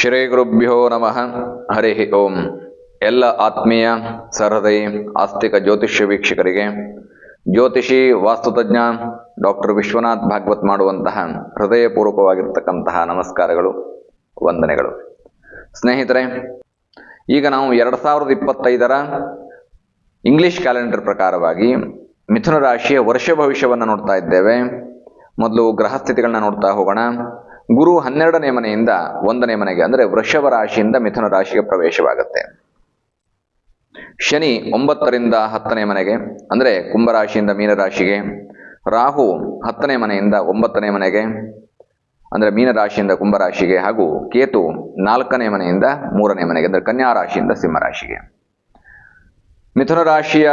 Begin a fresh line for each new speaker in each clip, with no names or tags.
ಶ್ರೀ ಗುರುಭ್ಯೋ ನಮಃ. ಹರಿ ಓಂ. ಎಲ್ಲ ಆತ್ಮೀಯ ಸಹೃದಯಿ, ಆಸ್ತಿಕ ಜ್ಯೋತಿಷ್ಯ ವೀಕ್ಷಕರಿಗೆ, ಜ್ಯೋತಿಷಿ ವಾಸ್ತುತಜ್ಞ ಡಾಕ್ಟರ್ ವಿಶ್ವನಾಥ್ ಭಾಗವತ್ ಮಾಡುವಂತಹ ಹೃದಯಪೂರ್ವಕವಾಗಿರ್ತಕ್ಕಂತಹ ನಮಸ್ಕಾರಗಳು, ವಂದನೆಗಳು. ಸ್ನೇಹಿತರೆ, ಈಗ ನಾವು ಎರಡು ಸಾವಿರದ ಇಪ್ಪತ್ತೈದರ ಇಂಗ್ಲಿಷ್ ಕ್ಯಾಲೆಂಡರ್ ಪ್ರಕಾರವಾಗಿ ಮಿಥುನ ರಾಶಿಯ ವರ್ಷ ಭವಿಷ್ಯವನ್ನು ನೋಡ್ತಾ ಇದ್ದೇವೆ. ಮೊದಲು ಗ್ರಹ ಸ್ಥಿತಿಗಳನ್ನ ನೋಡ್ತಾ ಹೋಗೋಣ. ಗುರು ಹನ್ನೆರಡನೇ ಮನೆಯಿಂದ ಒಂದನೇ ಮನೆಗೆ, ಅಂದರೆ ವೃಷಭ ರಾಶಿಯಿಂದ ಮಿಥುನ ರಾಶಿಗೆ ಪ್ರವೇಶವಾಗುತ್ತೆ. ಶನಿ ಒಂಬತ್ತರಿಂದ ಹತ್ತನೇ ಮನೆಗೆ, ಅಂದರೆ ಕುಂಭರಾಶಿಯಿಂದ ಮೀನರಾಶಿಗೆ ರಾಹು ಹತ್ತನೇ ಮನೆಯಿಂದ ಒಂಬತ್ತನೇ ಮನೆಗೆ, ಅಂದರೆ ಮೀನರಾಶಿಯಿಂದ ಕುಂಭರಾಶಿಗೆ ಹಾಗೂ ಕೇತು ನಾಲ್ಕನೇ ಮನೆಯಿಂದ ಮೂರನೇ ಮನೆಗೆ, ಅಂದರೆ ಕನ್ಯಾ ರಾಶಿಯಿಂದ ಸಿಂಹರಾಶಿಗೆ ಮಿಥುನ ರಾಶಿಯ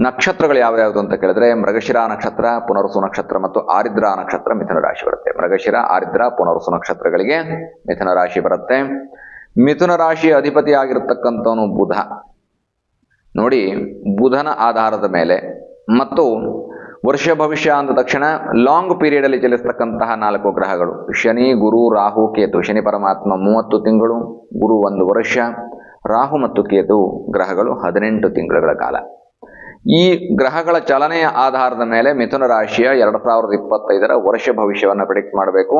ನಕ್ಷತ್ರಗಳು ಯಾವ್ಯಾವುದು ಅಂತ ಕೇಳಿದ್ರೆ ಮೃಗಶಿರ ನಕ್ಷತ್ರ, ಪುನರ್ಸು ನಕ್ಷತ್ರ ಮತ್ತು ಆರಿದ್ರ ನಕ್ಷತ್ರ ಮಿಥುನ ರಾಶಿ ಬರುತ್ತೆ. ಮೃಗಶಿರ, ಆರಿದ್ರ, ಪುನರ್ಸು ನಕ್ಷತ್ರಗಳಿಗೆ ಮಿಥುನ ರಾಶಿ ಬರುತ್ತೆ. ಮಿಥುನ ರಾಶಿಯ ಅಧಿಪತಿ ಆಗಿರತಕ್ಕಂಥವನು ಬುಧ. ನೋಡಿ, ಬುಧನ ಆಧಾರದ ಮೇಲೆ ಮತ್ತು ವರ್ಷ ಭವಿಷ್ಯ ಅಂದ ತಕ್ಷಣ ಲಾಂಗ್ ಪೀರಿಯಡ್ ಅಲ್ಲಿ ಚಲಿಸ್ತಕ್ಕಂತಹ ನಾಲ್ಕು ಗ್ರಹಗಳು. ಶನಿ, ಗುರು, ರಾಹು, ಕೇತು. ಶನಿ ಪರಮಾತ್ಮ ಮೂವತ್ತು ತಿಂಗಳು, ಗುರು ಒಂದು ವರ್ಷ, ರಾಹು ಮತ್ತು ಕೇತು ಗ್ರಹಗಳು ಹದಿನೆಂಟು ತಿಂಗಳುಗಳ ಕಾಲ. ಈ ಗ್ರಹಗಳ ಚಲನೆಯ ಆಧಾರದ ಮೇಲೆ ಮಿಥುನ ರಾಶಿಯ ಎರಡು ಸಾವಿರದ ಇಪ್ಪತ್ತೈದರ ವರ್ಷ ಭವಿಷ್ಯವನ್ನು ಪ್ರಿಡಿಕ್ಟ್ ಮಾಡಬೇಕು.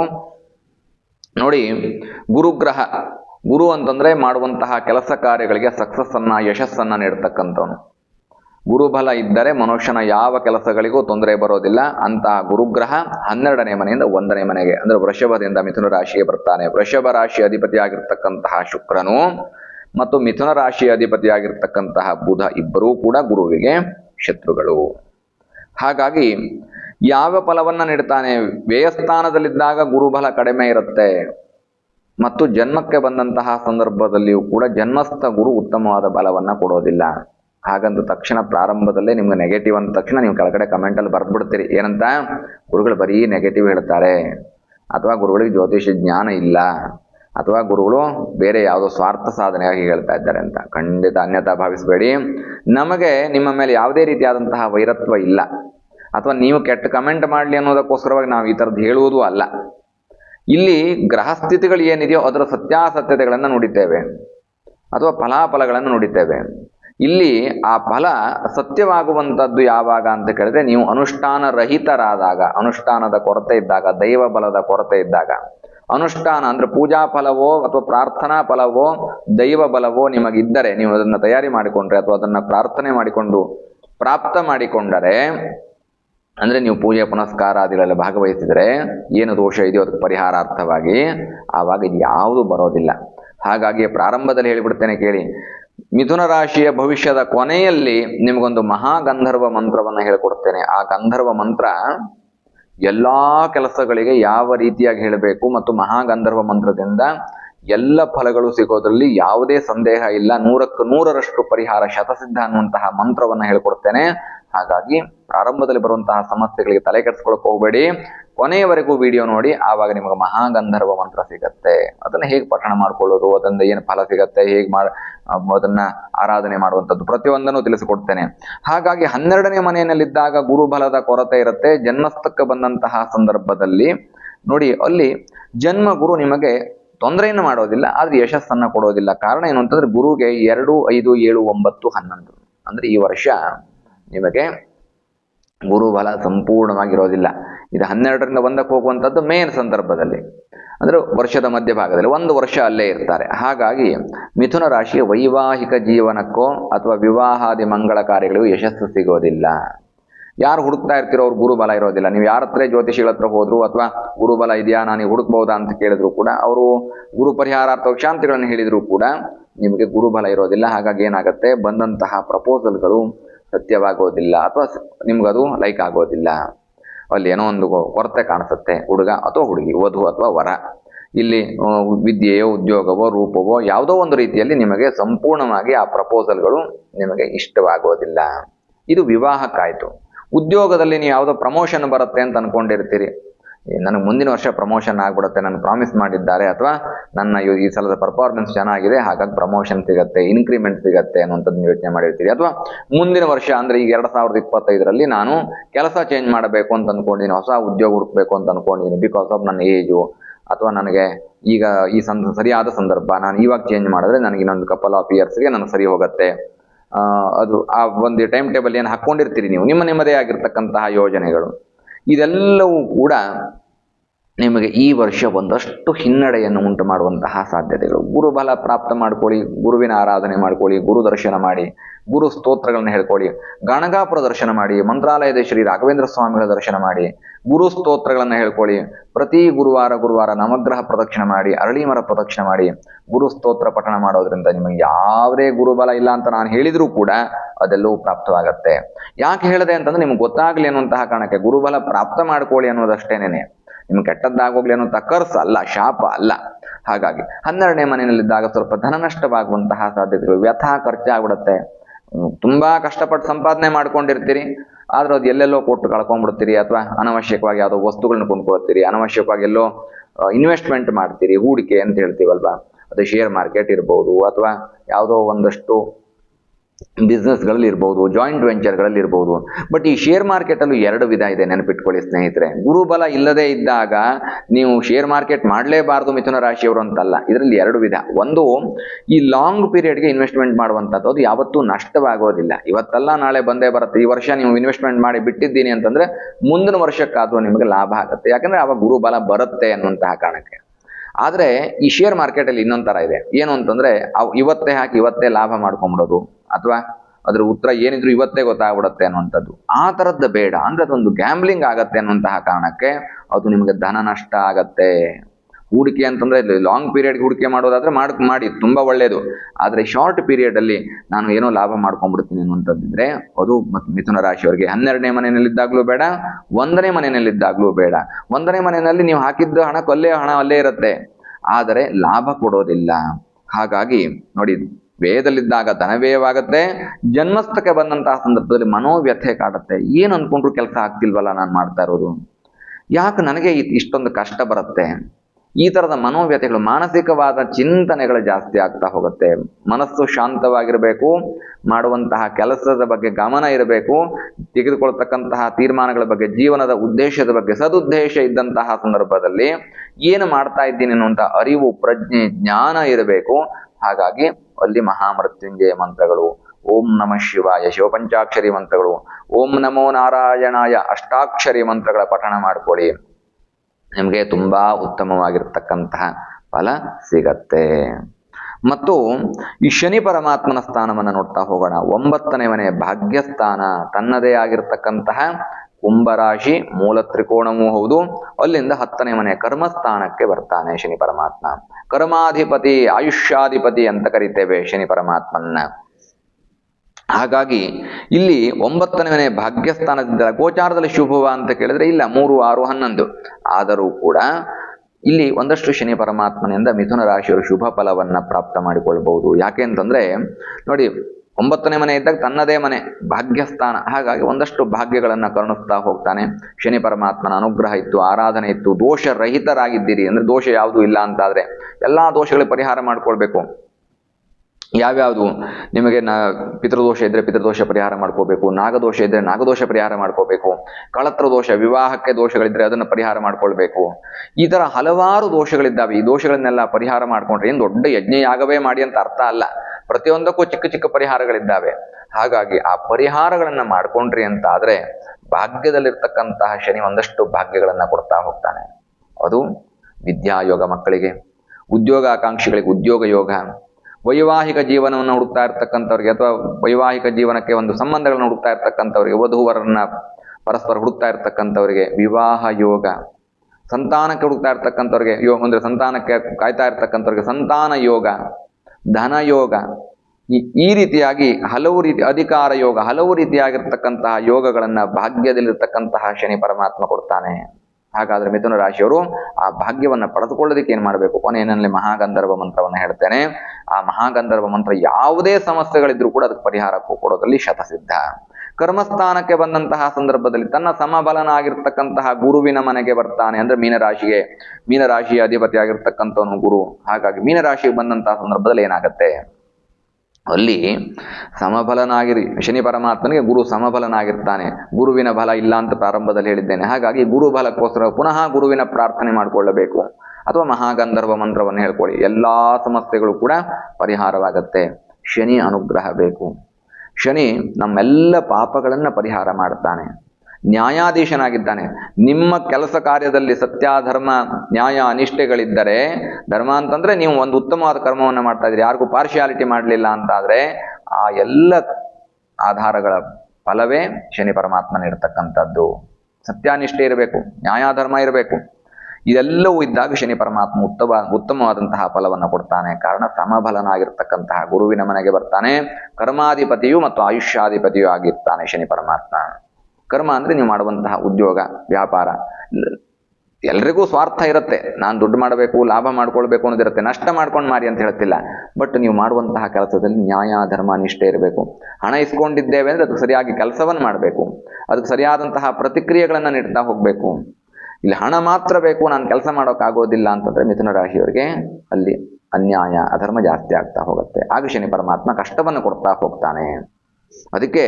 ನೋಡಿ ಗುರುಗ್ರಹ ಗುರು ಅಂತಂದ್ರೆ ಮಾಡುವಂತಹ ಕೆಲಸ ಕಾರ್ಯಗಳಿಗೆ ಸಕ್ಸಸ್ ಅನ್ನ, ಯಶಸ್ಸನ್ನ ನೀಡತಕ್ಕಂಥವನು. ಗುರುಬಲ ಇದ್ದರೆ ಮನುಷ್ಯನ ಯಾವ ಕೆಲಸಗಳಿಗೂ ತೊಂದರೆ ಬರೋದಿಲ್ಲ. ಅಂತಹ ಗುರುಗ್ರಹ ಹನ್ನೆರಡನೇ ಮನೆಯಿಂದ ಒಂದನೇ ಮನೆಗೆ, ಅಂದ್ರೆ ವೃಷಭದಿಂದ ಮಿಥುನ ರಾಶಿಗೆ ಬರ್ತಾನೆ. ವೃಷಭ ರಾಶಿ ಅಧಿಪತಿಯಾಗಿರ್ತಕ್ಕಂತಹ ಶುಕ್ರನು ಮತ್ತು ಮಿಥುನ ರಾಶಿಯ ಅಧಿಪತಿಯಾಗಿರ್ತಕ್ಕಂತಹ ಬುಧ ಇಬ್ಬರೂ ಕೂಡ ಗುರುವಿಗೆ ಶತ್ರುಗಳು. ಹಾಗಾಗಿ ಯಾವ ಫಲವನ್ನು ನೀಡ್ತಾನೆ? ವ್ಯಯಸ್ಥಾನದಲ್ಲಿದ್ದಾಗ ಗುರುಬಲ ಕಡಿಮೆ ಇರುತ್ತೆ. ಮತ್ತು ಜನ್ಮಕ್ಕೆ ಬಂದಂತಹ ಸಂದರ್ಭದಲ್ಲಿಯೂ ಕೂಡ ಜನ್ಮಸ್ಥ ಗುರು ಉತ್ತಮವಾದ ಬಲವನ್ನು ಕೊಡೋದಿಲ್ಲ. ಹಾಗಂತ ತಕ್ಷಣ ಪ್ರಾರಂಭದಲ್ಲೇ ನಿಮ್ಗೆ ನೆಗೆಟಿವ್ ಅಂದ ತಕ್ಷಣ ನೀವು ಕೆಳಗಡೆ ಕಮೆಂಟಲ್ಲಿ ಬರ್ದ್ಬಿಡ್ತೀರಿ. ಏನಂತ? ಗುರುಗಳು ಬರೀ ನೆಗೆಟಿವ್ ಹೇಳ್ತಾರೆ. ಅಥವಾ ಗುರುಗಳಿಗೆ ಜ್ಯೋತಿಷ ಜ್ಞಾನ ಇಲ್ಲ. ಅಥವಾ ಗುರುಗಳು ಬೇರೆ ಯಾವುದೋ ಸ್ವಾರ್ಥ ಸಾಧನೆಗಾಗಿ ಹೇಳ್ತಾ ಇದ್ದಾರೆ ಅಂತ. ಖಂಡಿತ ಅನ್ಯತಾ ಭಾವಿಸಬೇಡಿ. ನಮಗೆ ನಿಮ್ಮ ಮೇಲೆ ಯಾವುದೇ ರೀತಿಯಾದಂತಹ ವೈರತ್ವ ಇಲ್ಲ. ಅಥವಾ ನೀವು ಕೆಟ್ಟ ಕಮೆಂಟ್ ಮಾಡಲಿ ಅನ್ನೋದಕ್ಕೋಸ್ಕರವಾಗಿ ನಾವು ಈ ಥರದ್ದು ಹೇಳುವುದೂ ಅಲ್ಲ. ಇಲ್ಲಿ ಗ್ರಹಸ್ಥಿತಿಗಳು ಏನಿದೆಯೋ ಅದರ ಸತ್ಯಾಸತ್ಯತೆಗಳನ್ನು ನೋಡಿದ್ದೇವೆ. ಅಥವಾ ಫಲಾಫಲಗಳನ್ನು ನೋಡಿದ್ದೇವೆ. ಇಲ್ಲಿ ಆ ಫಲ ಸತ್ಯವಾಗುವಂಥದ್ದು ಯಾವಾಗ ಅಂತ ಕೇಳಿದ್ರೆ ನೀವು ಅನುಷ್ಠಾನ ರಹಿತರಾದಾಗ ಅನುಷ್ಠಾನದ ಕೊರತೆ ಇದ್ದಾಗ ದೈವ ಬಲದ ಕೊರತೆ ಇದ್ದಾಗ. ಅನುಷ್ಠಾನ ಅಂದ್ರೆ ಪೂಜಾ ಫಲವೋ ಅಥವಾ ಪ್ರಾರ್ಥನಾ ಫಲವೋ, ದೈವ ಬಲವೋ ನಿಮಗಿದ್ದರೆ ನೀವು ಅದನ್ನು ತಯಾರಿ ಮಾಡಿಕೊಂಡ್ರೆ ಅಥವಾ ಅದನ್ನು ಪ್ರಾರ್ಥನೆ ಮಾಡಿಕೊಂಡು ಪ್ರಾಪ್ತ ಮಾಡಿಕೊಂಡರೆ, ಅಂದ್ರೆ ನೀವು ಪೂಜೆ ಪುನಸ್ಕಾರಾದಿಗಳಲ್ಲಿ ಭಾಗವಹಿಸಿದರೆ ಏನು ದೋಷ ಇದೆಯೋ ಅದಕ್ಕೆ ಪರಿಹಾರಾರ್ಥವಾಗಿ ಆವಾಗ ಇದು ಯಾವುದು ಬರೋದಿಲ್ಲ. ಹಾಗಾಗಿ ಪ್ರಾರಂಭದಲ್ಲಿ ಹೇಳಿಬಿಡ್ತೇನೆ ಕೇಳಿ, ಮಿಥುನ ರಾಶಿಯ ಭವಿಷ್ಯದ ಕೊನೆಯಲ್ಲಿ ನಿಮಗೊಂದು ಮಹಾಗಂಧರ್ವ ಮಂತ್ರವನ್ನು ಹೇಳಿಕೊಡ್ತೇನೆ. ಆ ಗಂಧರ್ವ ಮಂತ್ರ ಎಲ್ಲಾ ಕೆಲಸಗಳಿಗೆ ಯಾವ ರೀತಿಯಾಗಿ ಹೇಳಬೇಕು ಮತ್ತು ಮಹಾಗಂಧರ್ವ ಮಂತ್ರದಿಂದ ಎಲ್ಲ ಫಲಗಳು ಸಿಗೋದ್ರಲ್ಲಿ ಯಾವುದೇ ಸಂದೇಹ ಇಲ್ಲ. ನೂರಕ್ಕೆ ನೂರರಷ್ಟು ಪರಿಹಾರ ಶತಸಿದ್ಧ ಅನ್ನುವಂತಹ ಮಂತ್ರವನ್ನ ಹೇಳ್ಕೊಡ್ತೇನೆ. ಹಾಗಾಗಿ ಪ್ರಾರಂಭದಲ್ಲಿ ಬರುವಂತಹ ಸಮಸ್ಯೆಗಳಿಗೆ ತಲೆ ಕೆಡಿಸ್ಕೊಳಕ್ ಹೋಗಬೇಡಿ. ಕೊನೆಯವರೆಗೂ ವಿಡಿಯೋ ನೋಡಿ, ಆವಾಗ ನಿಮಗೆ ಮಹಾಗಂಧರ್ವ ಮಂತ್ರ ಸಿಗತ್ತೆ. ಅದನ್ನ ಹೇಗೆ ಪಠಣ ಮಾಡ್ಕೊಳ್ಳೋದು, ಅದರಿಂದ ಏನು ಫಲ ಸಿಗತ್ತೆ, ಹೇಗೆ ಮಾಡ ಅದನ್ನ ಆರಾಧನೆ ಮಾಡುವಂಥದ್ದು ಪ್ರತಿಯೊಂದನ್ನು ತಿಳಿಸಿಕೊಡ್ತೇನೆ. ಹಾಗಾಗಿ ಹನ್ನೆರಡನೇ ಮನೆಯಲ್ಲಿದ್ದಾಗ ಗುರುಬಲದ ಕೊರತೆ ಇರುತ್ತೆ. ಜನ್ಮಸ್ಥಕ್ಕೆ ಬಂದಂತಹ ಸಂದರ್ಭದಲ್ಲಿ, ನೋಡಿ, ಅಲ್ಲಿ ಜನ್ಮ ಗುರು ನಿಮಗೆ ತೊಂದರೆಯನ್ನು ಮಾಡೋದಿಲ್ಲ, ಆದ್ರೆ ಯಶಸ್ಸನ್ನ ಕೊಡೋದಿಲ್ಲ. ಕಾರಣ ಏನು ಅಂತಂದ್ರೆ, ಗುರುಗೆ ಎರಡು, ಐದು, ಏಳು, ಒಂಬತ್ತು, ಹನ್ನೊಂದು. ಅಂದ್ರೆ ಈ ವರ್ಷ ನಿಮಗೆ ಗುರುಬಲ ಸಂಪೂರ್ಣವಾಗಿರೋದಿಲ್ಲ. ಇದು ಹನ್ನೆರಡರಿಂದ ಒಂದಕ್ಕೆ ಹೋಗುವಂಥದ್ದು ಮೇನ್ ಸಂದರ್ಭದಲ್ಲಿ. ಅಂದರೆ ವರ್ಷದ ಮಧ್ಯಭಾಗದಲ್ಲಿ ಒಂದು ವರ್ಷ ಅಲ್ಲೇ ಇರ್ತಾರೆ. ಹಾಗಾಗಿ ಮಿಥುನ ರಾಶಿಯ ವೈವಾಹಿಕ ಜೀವನಕ್ಕೋ ಅಥವಾ ವಿವಾಹಾದಿ ಮಂಗಳ ಕಾರ್ಯಗಳಿಗೂ ಯಶಸ್ಸು ಸಿಗೋದಿಲ್ಲ. ಯಾರು ಹುಡುಕ್ತಾ ಇರ್ತೀರೋ ಅವ್ರು ಗುರುಬಲ ಇರೋದಿಲ್ಲ. ನೀವು ಯಾರ ಹತ್ರ ಜ್ಯೋತಿಷಿಗಳ ಹತ್ರ ಹೋದ್ರು ಅಥವಾ ಗುರುಬಲ ಇದೆಯಾ, ನಾನು ಹುಡುಕ್ಬೋದಾ ಅಂತ ಕೇಳಿದ್ರು ಕೂಡ ಅವರು ಗುರು ಪರಿಹಾರಾರ್ಥ ಶಾಂತಿಗಳನ್ನು ಹೇಳಿದ್ರು ಕೂಡ ನಿಮಗೆ ಗುರುಬಲ ಇರೋದಿಲ್ಲ. ಹಾಗಾಗಿ ಏನಾಗುತ್ತೆ? ಬಂದಂತಹ ಪ್ರಪೋಸಲ್ಗಳು ಸತ್ಯವಾಗೋದಿಲ್ಲ. ಅಥವಾ ನಿಮ್ಗದು ಲೈಕ್ ಆಗೋದಿಲ್ಲ. ಅಲ್ಲಿ ಏನೋ ಒಂದು ಕೊರತೆ ಕಾಣಿಸುತ್ತೆ. ಹುಡುಗ ಅಥವಾ ಹುಡುಗಿ, ವಧು ಅಥವಾ ವರ. ಇಲ್ಲಿ ವಿದ್ಯೆಯೋ, ಉದ್ಯೋಗವೋ, ರೂಪವೋ ಯಾವುದೋ ಒಂದು ರೀತಿಯಲ್ಲಿ ನಿಮಗೆ ಸಂಪೂರ್ಣವಾಗಿ ಆ ಪ್ರಪೋಸಲ್ಗಳು ನಿಮಗೆ ಇಷ್ಟವಾಗೋದಿಲ್ಲ. ಇದು ವಿವಾಹಕ್ಕಾಯಿತು. ಉದ್ಯೋಗದಲ್ಲಿ ನೀವು ಯಾವುದೋ ಪ್ರಮೋಷನ್ ಬರುತ್ತೆ ಅಂತ ಅನ್ಕೊಂಡಿರ್ತೀರಿ. ನನಗೆ ಮುಂದಿನ ವರ್ಷ ಪ್ರಮೋಷನ್ ಆಗ್ಬಿಡುತ್ತೆ, ನಾನು ಪ್ರಾಮಿಸ್ ಮಾಡಿದ್ದಾರೆ ಅಥವಾ ನನ್ನ ಈ- ಸಲದ ಪರ್ಫಾರ್ಮೆನ್ಸ್ ಚೆನ್ನಾಗಿದೆ, ಹಾಗಾಗಿ ಪ್ರಮೋಷನ್ ಸಿಗತ್ತೆ ಇನ್ಕ್ರಿಮೆಂಟ್ ಸಿಗತ್ತೆ ಅನ್ನುವಂಥದ್ದು ಯೋಚನೆ ಮಾಡಿರ್ತೀರಿ ಅಥವಾ ಮುಂದಿನ ವರ್ಷ ಅಂದ್ರೆ ಈಗ ಎರಡು ಸಾವಿರದ ಇಪ್ಪತ್ತೈದರಲ್ಲಿ ನಾನು ಕೆಲಸ ಚೇಂಜ್ ಮಾಡಬೇಕು ಅಂತ ಅನ್ಕೊಂಡಿದ್ದೀನಿ ಹೊಸ ಉದ್ಯೋಗ ಹುಡುಕ್ಬೇಕು ಅಂತ ಅನ್ಕೊಂಡಿದ್ದೀನಿ ಬಿಕಾಸ್ ಆಫ್ ನನ್ನ ಏಜು ಅಥವಾ ನನಗೆ ಈಗ ಈ ಸಂದ, ಸರಿಯಾದ ಸಂದರ್ಭ, ನಾನು ಇವಾಗ ಚೇಂಜ್ ಮಾಡಿದ್ರೆ ನನಗೆ ಇನ್ನೊಂದು ಕಪಲ್ ಆಫ್ ಇಯರ್ಸ್ಗೆ ನನಗೆ ಸರಿ ಹೋಗುತ್ತೆ. ಅದು, ಆ ಒಂದು ಟೈಮ್ ಟೇಬಲ್ ಏನು ಹಾಕ್ಕೊಂಡಿರ್ತೀರಿ ನೀವು? ನಿಮ್ಮ ನಿಮ್ಮದೇ ಆಗಿರ್ತಕ್ಕಂತಹ ಯೋಜನೆಗಳು. ಇದೆಲ್ಲವೂ ಕೂಡ ನಿಮಗೆ ಈ ವರ್ಷ ಒಂದಷ್ಟು ಹಿನ್ನಡೆಯನ್ನು ಉಂಟು ಮಾಡುವಂತಹ ಸಾಧ್ಯತೆಗಳು. ಗುರುಬಲ ಪ್ರಾಪ್ತ ಮಾಡ್ಕೊಳ್ಳಿ, ಗುರುವಿನ ಆರಾಧನೆ ಮಾಡ್ಕೊಳ್ಳಿ, ಗುರು ದರ್ಶನ ಮಾಡಿ, ಗುರು ಸ್ತೋತ್ರಗಳನ್ನು ಹೇಳ್ಕೊಳ್ಳಿ, ಗಣಗಾಪುರ ದರ್ಶನ ಮಾಡಿ, ಮಂತ್ರಾಲಯದ ಶ್ರೀ ರಾಘವೇಂದ್ರ ಸ್ವಾಮಿಗಳ ದರ್ಶನ ಮಾಡಿ, ಗುರು ಸ್ತೋತ್ರಗಳನ್ನು ಹೇಳ್ಕೊಳ್ಳಿ, ಪ್ರತಿ ಗುರುವಾರ ಗುರುವಾರ ನವಗ್ರಹ ಪ್ರದಕ್ಷಿಣೆ ಮಾಡಿ ಅರಳಿ ಮರ ಪ್ರದಕ್ಷಿಣೆ ಮಾಡಿ, ಗುರು ಸ್ತೋತ್ರ ಪಠಣ ಮಾಡೋದ್ರಿಂದ ನಿಮಗೆ ಯಾವುದೇ ಗುರುಬಲ ಇಲ್ಲ ಅಂತ ನಾನು ಹೇಳಿದರೂ ಕೂಡ ಅದೆಲ್ಲವೂ ಪ್ರಾಪ್ತವಾಗತ್ತೆ. ಯಾಕೆ ಹೇಳಿದೆ ಅಂತಂದ್ರೆ ನಿಮ್ಗೆ ಗೊತ್ತಾಗ್ಲಿ ಅನ್ನುವಂತಹ ಕಾರಣಕ್ಕೆ ಗುರುಬಲ ಪ್ರಾಪ್ತ ಮಾಡ್ಕೊಳ್ಳಿ ಅನ್ನೋದಷ್ಟೇನೇನೆ. ನಿಮ್ಗೆ ಕೆಟ್ಟದ್ದಾಗೋಗ್ಲಿ ಅನ್ನೋ ಕರ್ಸ್ ಅಲ್ಲ, ಶಾಪ ಅಲ್ಲ. ಹಾಗಾಗಿ ಹನ್ನೆರಡನೇ ಮನೆಯಲ್ಲಿದ್ದಾಗ ಸ್ವಲ್ಪ ಧನ ನಷ್ಟವಾಗುವಂತಹ ಸಾಧ್ಯತೆಗಳು ವ್ಯಥ ಖರ್ಚಾಗ್ಬಿಡುತ್ತೆ. ತುಂಬಾ ಕಷ್ಟಪಟ್ಟು ಸಂಪಾದನೆ ಮಾಡ್ಕೊಂಡಿರ್ತೀರಿ, ಆದ್ರೆ ಅದು ಎಲ್ಲೆಲ್ಲೋ ಕೊಟ್ಟು ಕಳ್ಕೊಂಡ್ಬಿಡ್ತೀರಿ ಅಥವಾ ಅನವಶ್ಯಕವಾಗಿ ಯಾವುದೋ ವಸ್ತುಗಳನ್ನ ಕೊಂಡ್ಕೊಳ್ತೀರಿ, ಅನವಶ್ಯಕವಾಗಿ ಎಲ್ಲೋ ಇನ್ವೆಸ್ಟ್ಮೆಂಟ್ ಮಾಡ್ತೀರಿ, ಹೂಡಿಕೆ ಅಂತ ಹೇಳ್ತೀವಲ್ವಾ? ಅದು ಶೇರ್ ಮಾರ್ಕೆಟ್ ಇರ್ಬೋದು ಅಥವಾ ಯಾವುದೋ ಒಂದಷ್ಟು ಬಿಸ್ನೆಸ್ಗಳಲ್ಲಿ ಇರ್ಬೋದು ಜಾಯಿಂಟ್ ವೆಂಚರ್ಗಳಲ್ಲಿ ಇರ್ಬೋದು. ಬಟ್ ಈ ಶೇರ್ ಮಾರ್ಕೆಟಲ್ಲೂ ಎರಡು ವಿಧ ಇದೆ, ನೆನಪಿಟ್ಕೊಳ್ಳಿ ಸ್ನೇಹಿತರೆ. ಗುರುಬಲ ಇಲ್ಲದೆ ಇದ್ದಾಗ ನೀವು ಶೇರ್ ಮಾರ್ಕೆಟ್ ಮಾಡಲೇಬಾರದು ಮಿಥುನ ರಾಶಿಯವರು ಅಂತಲ್ಲ. ಇದರಲ್ಲಿ ಎರಡು ವಿಧ. ಒಂದು, ಈ ಲಾಂಗ್ ಪೀರಿಯಡ್ಗೆ ಇನ್ವೆಸ್ಟ್ಮೆಂಟ್ ಮಾಡುವಂಥದ್ದು, ಅದು ಯಾವತ್ತೂ ನಷ್ಟವಾಗೋದಿಲ್ಲ. ಇವತ್ತಲ್ಲ, ನಾಳೆ ಬಂದೇ ಬರುತ್ತೆ. ಈ ವರ್ಷ ನೀವು ಇನ್ವೆಸ್ಟ್ಮೆಂಟ್ ಮಾಡಿ ಬಿಟ್ಟಿದ್ದೀನಿ ಅಂತಂದ್ರೆ ಮುಂದಿನ ವರ್ಷಕ್ಕಾದರೂ ನಿಮಗೆ ಲಾಭ ಆಗುತ್ತೆ. ಯಾಕಂದ್ರೆ ಆವಾಗ ಗುರುಬಲ ಬರುತ್ತೆ ಅನ್ನುವಂತಹ ಕಾರಣಕ್ಕೆ. ಆದ್ರೆ ಈ ಶೇರ್ ಮಾರ್ಕೆಟಲ್ಲಿ ಇನ್ನೊಂದು ಥರ ಇದೆ. ಏನು ಅಂತಂದರೆ, ಅವು ಇವತ್ತೇ ಹಾಕಿ ಇವತ್ತೇ ಲಾಭ ಮಾಡ್ಕೊಂಬಿಡೋದು, ಅಥವಾ ಅದರ ಉತ್ತರ ಏನಿದ್ರು ಇವತ್ತೇ ಗೊತ್ತಾಗ್ಬಿಡುತ್ತೆ ಅನ್ನುವಂಥದ್ದು. ಆ ಥರದ್ದು ಬೇಡ. ಅಂದರೆ ಅದೊಂದು ಗ್ಯಾಂಬ್ಲಿಂಗ್ ಆಗತ್ತೆ ಅನ್ನುವಂತಹ ಕಾರಣಕ್ಕೆ ಅದು ನಿಮಗೆ ಧನ ನಷ್ಟ ಆಗತ್ತೆ. ಹೂಡಿಕೆ ಅಂತಂದ್ರೆ ಲಾಂಗ್ ಪೀರಿಯಡ್ಗೆ ಹೂಡಿಕೆ ಮಾಡೋದಾದರೆ ಮಾಡ್, ಮಾಡಿ, ತುಂಬಾ ಒಳ್ಳೆಯದು ಆದರೆ ಶಾರ್ಟ್ ಪೀರಿಯಡ್ ಅಲ್ಲಿ ನಾನು ಏನೋ ಲಾಭ ಮಾಡ್ಕೊಂಡ್ಬಿಡ್ತೀನಿ ಅನ್ನುವಂಥದ್ದಿದ್ರೆ ಅದು ಮತ್ತು ಮಿಥುನ ರಾಶಿಯವರಿಗೆ ಹನ್ನೆರಡನೇ ಮನೆಯಲ್ಲಿದ್ದಾಗಲೂ ಬೇಡ, ಒಂದನೇ ಮನೆಯಲ್ಲಿದ್ದಾಗಲೂ ಬೇಡ. ಒಂದನೇ ಮನೆಯಲ್ಲಿ ನೀವು ಹಾಕಿದ್ದ ಹಣ ಕೊಲ್ಲೆ ಹಣ ಅಲ್ಲೇ ಇರುತ್ತೆ. ಆದರೆ ಲಾಭ ಕೊಡೋದಿಲ್ಲ. ಹಾಗಾಗಿ ನೋಡಿ ವ್ಯಯದಲ್ಲಿದ್ದಾಗ ಧನವ್ಯಯವಾಗತ್ತೆ, ಜನ್ಮಸ್ಥಕ್ಕೆ ಬಂದಂತಹ ಸಂದರ್ಭದಲ್ಲಿ ಮನೋವ್ಯಥೆ ಕಾಡುತ್ತೆ. ಏನು ಅನ್ಕೊಂಡ್ರು ಕೆಲಸ ಆಗ್ತಿಲ್ವಲ್ಲ ನಾನು ಮಾಡ್ತಾ ಇರೋದು? ಯಾಕೆ ನನಗೆ ಇಷ್ಟೊಂದು ಕಷ್ಟ ಬರುತ್ತೆ? ಈ ತರದ ಮನೋವ್ಯತೆಗಳು ಮಾನಸಿಕವಾದ ಚಿಂತನೆಗಳು ಜಾಸ್ತಿ ಆಗ್ತಾ ಹೋಗುತ್ತೆ. ಮನಸ್ಸು ಶಾಂತವಾಗಿರಬೇಕು, ಮಾಡುವಂತಹ ಕೆಲಸದ ಬಗ್ಗೆ ಗಮನ ಇರಬೇಕು, ತೆಗೆದುಕೊಳ್ತಕ್ಕಂತಹ ತೀರ್ಮಾನಗಳ ಬಗ್ಗೆ, ಜೀವನದ ಉದ್ದೇಶದ ಬಗ್ಗೆ ಸದುದ್ದೇಶ ಇದ್ದಂತಹ ಸಂದರ್ಭದಲ್ಲಿ ಏನು ಮಾಡ್ತಾ ಇದ್ದೀನಿ ಅನ್ನುವಂಥ ಅರಿವು, ಪ್ರಜ್ಞೆ, ಜ್ಞಾನ ಇರಬೇಕು. ಹಾಗಾಗಿ ಅಲ್ಲಿ ಮಹಾಮೃತ್ಯುಂಜಯ ಮಂತ್ರಗಳು, ಓಂ ನಮಃ ಶಿವಾಯ ಶಿವಪಂಚಾಕ್ಷರಿ ಮಂತ್ರಗಳು, ಓಂ ನಮೋ ನಾರಾಯಣಾಯ ಅಷ್ಟಾಕ್ಷರಿ ಮಂತ್ರಗಳ ಪಠಣ ಮಾಡ್ಕೊಳ್ಳಿ. ನಿಮಗೆ ತುಂಬ ಉತ್ತಮವಾಗಿರ್ತಕ್ಕಂತಹ ಫಲ ಸಿಗತ್ತೆ. ಮತ್ತು ಈ ಶನಿ ಪರಮಾತ್ಮನ ಸ್ಥಾನವನ್ನು ನೋಡ್ತಾ ಹೋಗೋಣ. ಒಂಬತ್ತನೇ ಮನೆ ಭಾಗ್ಯಸ್ಥಾನ ತನ್ನದೇ ಆಗಿರ್ತಕ್ಕಂತಹ ಕುಂಭರಾಶಿ ಮೂಲ ತ್ರಿಕೋಣವೂ ಹೌದು. ಅಲ್ಲಿಂದ ಹತ್ತನೇ ಮನೆ ಕರ್ಮಸ್ಥಾನಕ್ಕೆ ಬರ್ತಾನೆ ಶನಿ ಪರಮಾತ್ಮ. ಕರ್ಮಾಧಿಪತಿ, ಆಯುಷ್ಯಾಧಿಪತಿ ಅಂತ ಕರಿತೇವೆ ಶನಿ ಪರಮಾತ್ಮನ್ನ. ಹಾಗಾಗಿ ಇಲ್ಲಿ ಒಂಬತ್ತನೇ ಭಾಗ್ಯಸ್ಥಾನದಿಂದ ಗೋಚಾರದಲ್ಲಿ ಶುಭವ ಅಂತ ಕೇಳಿದ್ರೆ ಇಲ್ಲ, ಮೂರು, ಆರು, ಹನ್ನೊಂದು. ಆದರೂ ಕೂಡ ಇಲ್ಲಿ ಒಂದಷ್ಟು ಶನಿ ಪರಮಾತ್ಮನಿಂದ ಮಿಥುನ ರಾಶಿಯವರು ಶುಭ ಫಲವನ್ನ ಪ್ರಾಪ್ತ ಯಾಕೆ ಅಂತಂದ್ರೆ, ನೋಡಿ, ಒಂಬತ್ತನೇ ಮನೆ ಇದ್ದಾಗ ತನ್ನದೇ ಮನೆ, ಭಾಗ್ಯಸ್ಥಾನ. ಹಾಗಾಗಿ ಒಂದಷ್ಟು ಭಾಗ್ಯಗಳನ್ನ ಕರುಣಿಸ್ತಾ ಹೋಗ್ತಾನೆ. ಶನಿ ಪರಮಾತ್ಮನ ಅನುಗ್ರಹ ಇತ್ತು, ಆರಾಧನೆ ಇತ್ತು ದೋಷ ರಹಿತರಾಗಿದ್ದೀರಿ ಅಂದ್ರೆ ದೋಷ ಯಾವುದು ಇಲ್ಲ ಅಂತಾದ್ರೆ, ಎಲ್ಲಾ ದೋಷಗಳಿಗೆ ಪರಿಹಾರ ಮಾಡ್ಕೊಳ್ಬೇಕು. ಯಾವ್ಯಾವುದು ನಿಮಗೆ ನ ಪಿತೃದೋಷ ಇದ್ರೆ ಪಿತೃದೋಷ ಪರಿಹಾರ ಮಾಡ್ಕೋಬೇಕು, ನಾಗದೋಷ ಇದ್ರೆ ನಾಗದೋಷ ಪರಿಹಾರ ಮಾಡ್ಕೋಬೇಕು ಕಳತ್ರ ದೋಷ, ವಿವಾಹಕ್ಕೆ ದೋಷಗಳಿದ್ರೆ ಅದನ್ನು ಪರಿಹಾರ ಮಾಡ್ಕೊಳ್ಬೇಕು. ಈ ಥರ ಹಲವಾರು ದೋಷಗಳಿದ್ದಾವೆ. ಈ ದೋಷಗಳನ್ನೆಲ್ಲ ಪರಿಹಾರ ಮಾಡ್ಕೊಂಡ್ರೆ ಏನು ದೊಡ್ಡ ಯಜ್ಞ ಯಾಗವೇ ಮಾಡಿ ಅಂತ ಅರ್ಥ ಅಲ್ಲ. ಪ್ರತಿಯೊಂದಕ್ಕೂ ಚಿಕ್ಕ ಚಿಕ್ಕ ಪರಿಹಾರಗಳಿದ್ದಾವೆ. ಹಾಗಾಗಿ ಆ ಪರಿಹಾರಗಳನ್ನ ಮಾಡ್ಕೊಂಡ್ರಿ ಅಂತ ಆದ್ರೆ ಭಾಗ್ಯದಲ್ಲಿರ್ತಕ್ಕಂತಹ ಶನಿ ಒಂದಷ್ಟು ಭಾಗ್ಯಗಳನ್ನ ಕೊಡ್ತಾ ಹೋಗ್ತಾನೆ. ಅದು ವಿದ್ಯಾಯೋಗ ಮಕ್ಕಳಿಗೆ, ಉದ್ಯೋಗಾಕಾಂಕ್ಷಿಗಳಿಗೆ ಉದ್ಯೋಗ ಯೋಗ ವೈವಾಹಿಕ ಜೀವನವನ್ನು ಹುಡುಕ್ತಾ ಇರ್ತಕ್ಕಂಥವ್ರಿಗೆ ಅಥವಾ ವೈವಾಹಿಕ ಜೀವನಕ್ಕೆ ಒಂದು ಸಂಬಂಧಗಳನ್ನ ಹುಡುಕ್ತಾ ಇರ್ತಕ್ಕಂಥವ್ರಿಗೆ, ವಧುವರನ್ನ ಪರಸ್ಪರ ಹುಡುಕ್ತಾ ಇರ್ತಕ್ಕಂಥವ್ರಿಗೆ ವಿವಾಹ ಯೋಗ. ಸಂತಾನಕ್ಕೆ ಹುಡುಕ್ತಾ ಇರ್ತಕ್ಕಂಥವ್ರಿಗೆ ಯೋಗ ಅಂದ್ರೆ ಸಂತಾನಕ್ಕೆ ಕಾಯ್ತಾ ಇರ್ತಕ್ಕಂಥವ್ರಿಗೆ ಸಂತಾನ ಯೋಗ, ಧನ ಯೋಗ. ಈ ಈ ರೀತಿಯಾಗಿ ಹಲವು ರೀತಿ, ಅಧಿಕಾರ ಯೋಗ, ಹಲವು ರೀತಿಯಾಗಿರ್ತಕ್ಕಂತಹ ಯೋಗಗಳನ್ನ ಭಾಗ್ಯದಲ್ಲಿರ್ತಕ್ಕಂತಹ ಶನಿ ಪರಮಾತ್ಮ ಕೊಡ್ತಾನೆ. ಹಾಗಾದ್ರೆ ಮಿಥುನ ರಾಶಿಯವರು ಆ ಭಾಗ್ಯವನ್ನ ಪಡೆದುಕೊಳ್ಳೋದಕ್ಕೆ ಏನ್ ಮಾಡಬೇಕು? ಕೊನೆಯಲ್ಲಿ ಮಹಾಗಂಧರ್ವ ಮಂತ್ರವನ್ನು ಹೇಳ್ತೇನೆ. ಆ ಮಹಾಗಂಧರ್ವ ಮಂತ್ರ ಯಾವುದೇ ಸಮಸ್ಯೆಗಳಿದ್ರೂ ಕೂಡ ಅದಕ್ಕೆ ಪರಿಹಾರ ಕೊಡೋದ್ರಲ್ಲಿ ಶತಸಿದ್ಧ. ಕರ್ಮಸ್ಥಾನಕ್ಕೆ ಬಂದಂತಹ ಸಂದರ್ಭದಲ್ಲಿ ತನ್ನ ಸಮಬಲನಾಗಿರ್ತಕ್ಕಂತಹ ಗುರುವಿನ ಮನೆಗೆ ಬರ್ತಾನೆ ಅಂದ್ರೆ ಮೀನರಾಶಿಗೆ. ಮೀನರಾಶಿಯ ಅಧಿಪತಿ ಆಗಿರ್ತಕ್ಕಂಥವನು ಗುರು. ಹಾಗಾಗಿ ಮೀನರಾಶಿಗೆ ಬಂದಂತಹ ಸಂದರ್ಭದಲ್ಲಿ ಏನಾಗತ್ತೆ? ಅಲ್ಲಿ ಸಮಫಲನಾಗಿರಿ ಶನಿ ಪರಮಾತ್ಮನಿಗೆ ಗುರು ಸಮಫಲನಾಗಿರ್ತಾನೆ ಗುರುವಿನ ಬಲ ಇಲ್ಲ ಅಂತ ಪ್ರಾರಂಭದಲ್ಲಿ ಹೇಳಿದ್ದೇನೆ. ಹಾಗಾಗಿ ಗುರು ಬಲಕ್ಕೋಸ್ಕರ ಪುನಃ ಗುರುವಿನ ಪ್ರಾರ್ಥನೆ ಮಾಡಿಕೊಳ್ಳಬೇಕು. ಅಥವಾ ಮಹಾಗಂಧರ್ವ ಮಂತ್ರವನ್ನು ಹೇಳ್ಕೊಳ್ಳಿ. ಎಲ್ಲ ಸಮಸ್ಯೆಗಳು ಕೂಡ ಪರಿಹಾರವಾಗತ್ತೆ. ಶನಿ ಅನುಗ್ರಹ ಬೇಕು. ಶನಿ ನಮ್ಮೆಲ್ಲ ಪಾಪಗಳನ್ನು ಪರಿಹಾರ ಮಾಡ್ತಾನೆ. ನ್ಯಾಯಾಧೀಶನಾಗಿದ್ದಾನೆ. ನಿಮ್ಮ ಕೆಲಸ ಕಾರ್ಯದಲ್ಲಿ ಸತ್ಯ ಧರ್ಮ ನ್ಯಾಯ ಅನಿಷ್ಠೆಗಳಿದ್ದರೆ ಧರ್ಮ ಅಂತಂದ್ರೆ ನೀವು ಒಂದು ಉತ್ತಮವಾದ ಕರ್ಮವನ್ನು ಮಾಡ್ತಾ ಇದ್ರಿ ಯಾರಿಗೂ ಪಾರ್ಶಿಯಾಲಿಟಿ ಮಾಡಲಿಲ್ಲ ಅಂತಾದ್ರೆ, ಆ ಎಲ್ಲ ಆಧಾರಗಳ ಫಲವೇ ಶನಿ ಪರಮಾತ್ಮನ ಇರತಕ್ಕಂಥದ್ದು ಸತ್ಯಾನಿಷ್ಠೆ ಇರಬೇಕು, ನ್ಯಾಯಾಧರ್ಮ ಇರಬೇಕು. ಇದೆಲ್ಲವೂ ಇದ್ದಾಗ ಶನಿ ಪರಮಾತ್ಮ ಉತ್ತಮ, ಉತ್ತಮವಾದಂತಹ ಫಲವನ್ನು ಕೊಡ್ತಾನೆ. ಕಾರಣ ಸಮಬಲನಾಗಿರ್ತಕ್ಕಂತಹ ಗುರುವಿನ ಮನೆಗೆ ಬರ್ತಾನೆ. ಕರ್ಮಾಧಿಪತಿಯು ಮತ್ತು ಆಯುಷ್ಯಾಧಿಪತಿಯೂ ಆಗಿರ್ತಾನೆ ಶನಿ ಪರಮಾತ್ಮ. ಕರ್ಮ ಅಂದರೆ ನೀವು ಮಾಡುವಂತಹ ಉದ್ಯೋಗ, ವ್ಯಾಪಾರ. ಎಲ್ರಿಗೂ ಸ್ವಾರ್ಥ ಇರುತ್ತೆ. ನಾನು ದುಡ್ಡು ಮಾಡಬೇಕು, ಲಾಭ ಮಾಡ್ಕೊಳ್ಬೇಕು ಅನ್ನೋದಿರುತ್ತೆ ನಷ್ಟ ಮಾಡ್ಕೊಂಡು ಮಾರಿ ಅಂತ ಹೇಳ್ತಿಲ್ಲ. ಬಟ್ ನೀವು ಮಾಡುವಂತಹ ಕೆಲಸದಲ್ಲಿ ನ್ಯಾಯ, ಧರ್ಮ, ನಿಷ್ಠೆ ಇರಬೇಕು. ಹಣ ಇಸ್ಕೊಂಡಿದ್ದೇವೆ ಅಂದರೆ ಅದಕ್ಕೆ ಸರಿಯಾಗಿ ಕೆಲಸವನ್ನು ಮಾಡಬೇಕು. ಅದಕ್ಕೆ ಸರಿಯಾದಂತಹ ಪ್ರತಿಕ್ರಿಯೆಗಳನ್ನು ನೀಡ್ತಾ ಹೋಗಬೇಕು. ಇಲ್ಲಿ ಹಣ ಮಾತ್ರ ಬೇಕು, ನಾನು ಕೆಲಸ ಮಾಡೋಕ್ಕಾಗೋದಿಲ್ಲ ಅಂತಂದರೆ ಮಿಥುನ ರಾಶಿಯವರಿಗೆ ಅಲ್ಲಿ ಅನ್ಯಾಯ, ಅಧರ್ಮ ಜಾಸ್ತಿ ಆಗ್ತಾ ಹೋಗುತ್ತೆ. ಆಗ ಶನಿ ಪರಮಾತ್ಮ ಕಷ್ಟವನ್ನು ಕೊಡ್ತಾ ಹೋಗ್ತಾನೆ. ಅದಕ್ಕೆ